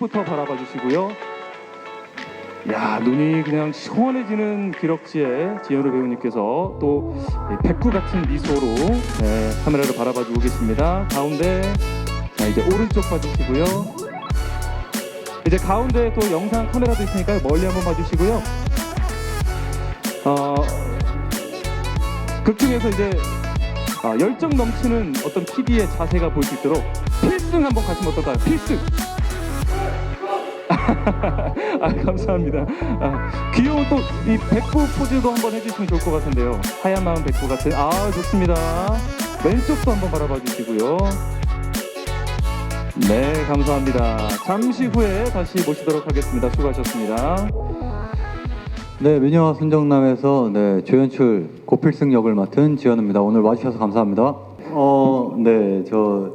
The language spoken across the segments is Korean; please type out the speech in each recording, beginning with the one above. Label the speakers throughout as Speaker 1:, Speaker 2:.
Speaker 1: 뒤쪽부터 바라봐 주시고요. 야 눈이 그냥 시원해지는 기럭지에 지현우 배우님께서 또 백구 같은 미소로 네, 카메라를 바라봐주고 계십니다. 가운데 자 이제 오른쪽 봐주시고요. 이제 가운데 또 영상 카메라도 있으니까 멀리 한번 봐주시고요. 어, 극 중에서 이제 아, 열정 넘치는 어떤 PD의 자세가 보일 수 있도록 필승 한번 가시면 어떨까요? 필승. 아 감사합니다. 아, 귀여운 또 이 백구 포즈도 한번 해주시면 좋을 것 같은데요. 하얀 마음 백구 같은 아 좋습니다. 왼쪽도 한번 바라봐 주시고요. 네 감사합니다. 잠시 후에 다시 모시도록 하겠습니다. 수고하셨습니다.
Speaker 2: 네, 미녀와 순정남에서 네, 조연출 고필승 역을 맡은 지현우입니다. 오늘 와주셔서 감사합니다. 어, 네, 저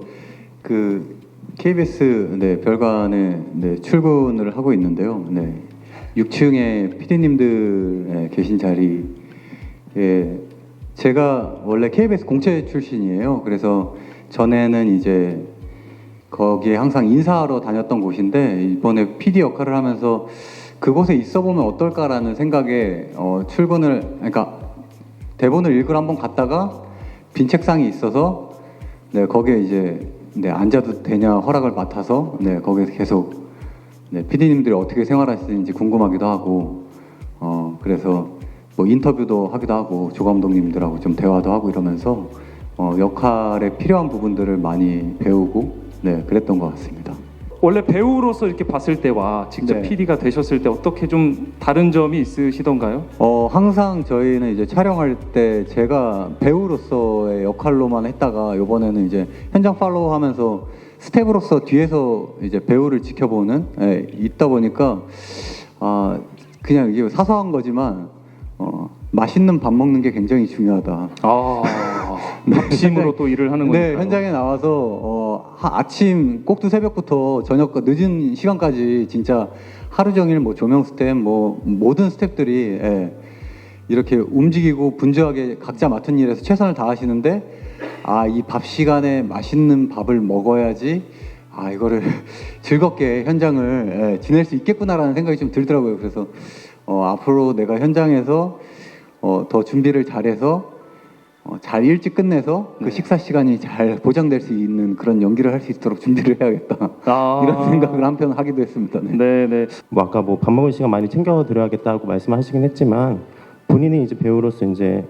Speaker 2: 그 KBS 네, 별관에 네, 출근을 하고 있는데요. 네, 6층에 PD님들 계신 자리에 제가 원래 KBS 공채 출신이에요. 그래서 전에는 이제 거기에 항상 인사하러 다녔던 곳인데 이번에 PD 역할을 하면서 그곳에 있어 보면 어떨까라는 생각에 어, 출근을 그러니까 대본을 읽으러 한번 갔다가 빈 책상이 있어서 네 거기에 이제 네 앉아도 되냐 허락을 맡아서 네 거기서 계속 네 PD님들이 어떻게 생활하시는지 궁금하기도 하고 어 그래서 뭐 인터뷰도 하기도 하고 조 감독님들하고 좀 대화도 하고 이러면서 어, 역할에 필요한 부분들을 많이 배우고 네 그랬던 것 같습니다.
Speaker 1: 원래 배우로서 이렇게 봤을 때와 직접
Speaker 2: 네.
Speaker 1: PD가 되셨을 때 어떻게 좀 다른 점이 있으시던가요?
Speaker 2: 어 항상 저희는 이제 촬영할 때 제가 배우로서의 역할로만 했다가 이번에는 이제 현장 팔로우 하면서 스텝으로서 뒤에서 이제 배우를 지켜보는 예, 있다 보니까 아 그냥 이게 사소한 거지만 어 맛있는 밥 먹는 게 굉장히 중요하다.
Speaker 1: 아 밥심으로 또 일을 하는 거니까.
Speaker 2: 네, 현장에 나와서 어, 하- 아침 꼭두 새벽부터 저녁 늦은 시간까지 진짜 하루 종일 뭐 조명 스텝 뭐 모든 스텝들이 예, 이렇게 움직이고 분주하게 각자 맡은 일에서 최선을 다하시는데 아 이 밥 시간에 맛있는 밥을 먹어야지 아 이거를 즐겁게 현장을 예, 지낼 수 있겠구나라는 생각이 좀 들더라고요. 그래서 어, 앞으로 내가 현장에서 어, 더 준비를 잘해서 어, 잘 일찍 끝내서 그
Speaker 1: 네.
Speaker 2: 식사 시간이 잘 보장될 수 있는 그런 연기를 할 수 있도록 준비를 해야겠다
Speaker 1: 아.
Speaker 2: 이런 생각을 한편 하기도 했습니다. 네.
Speaker 1: 네, 네.
Speaker 3: 뭐 아까 뭐 밥 먹을 시간 많이 챙겨드려야겠다고 말씀하시긴 했지만 본인이 이제 배우로서 이제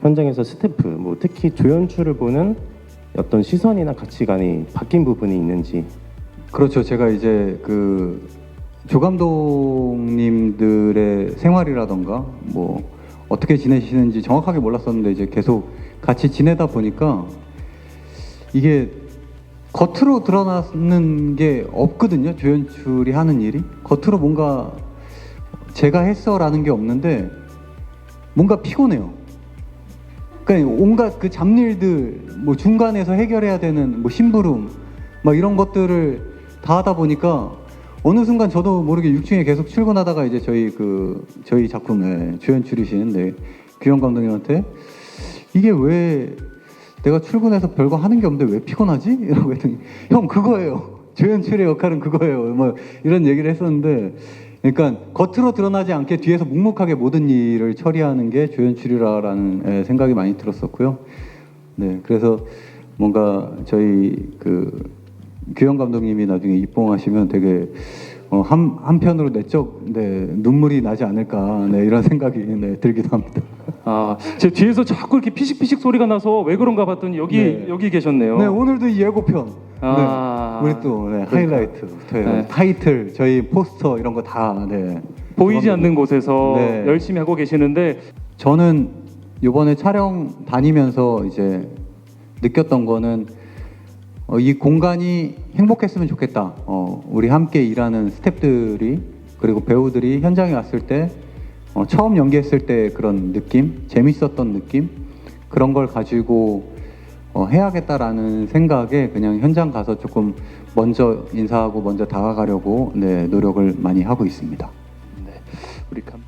Speaker 3: 현장에서 스태프 뭐 특히 조연출을 보는 어떤 시선이나 가치관이 바뀐 부분이 있는지
Speaker 2: 그렇죠. 제가 이제 그 조감독님들의 생활이라던가 뭐 어떻게 지내시는지 정확하게 몰랐었는데 이제 계속 같이 지내다 보니까 이게 겉으로 드러나는 게 없거든요. 조연출이 하는 일이 겉으로 뭔가 제가 했어라는 게 없는데 뭔가 피곤해요. 그러니까 온갖 그 잡일들 뭐 중간에서 해결해야 되는 뭐 심부름 막 이런 것들을 다 하다 보니까 어느 순간 저도 모르게 6층에 계속 출근하다가 이제 저희 그 저희 작품에 조연출이신 네, 규영 감독님한테 이게 왜 내가 출근해서 별거 하는 게 없는데 왜 피곤하지? 이라고 했더니 형 그거예요. 조연 출의 역할은 그거예요. 뭐 이런 얘기를 했었는데 그러니까 겉으로 드러나지 않게 뒤에서 묵묵하게 모든 일을 처리하는 게 조연 출이라는 예, 생각이 많이 들었었고요. 네, 그래서 뭔가 저희 그 규영 감독님이 나중에 입봉하시면 되게 어, 한 한편으로 내적 네, 눈물이 나지 않을까 네, 이런 생각이 네, 들기도 합니다.
Speaker 1: 아, 제 뒤에서 자꾸 이렇게 피식피식 소리가 나서 왜 그런가 봤더니 여기
Speaker 2: 네.
Speaker 1: 여기 계셨네요.
Speaker 2: 네, 오늘도 이 예고편.
Speaker 1: 아.
Speaker 2: 네, 우리 또 네,
Speaker 1: 그러니까.
Speaker 2: 하이라이트, 네,
Speaker 1: 네.
Speaker 2: 타이틀, 저희 포스터 이런 거 다 네.
Speaker 1: 보이지. 않는 곳에서
Speaker 2: 네.
Speaker 1: 열심히 하고 계시는데
Speaker 2: 저는 이번에 촬영 다니면서 이제 느꼈던 거는 어, 이 공간이 행복했으면 좋겠다. 어, 우리 함께 일하는 스태프들이 그리고 배우들이 현장에 왔을 때 어, 처음 연기했을 때 그런 느낌, 재밌었던 느낌 그런 걸 가지고 어, 해야겠다라는 생각에 그냥 현장 가서 조금 먼저 인사하고 먼저 다가가려고 네, 노력을 많이 하고 있습니다.
Speaker 1: 우리 감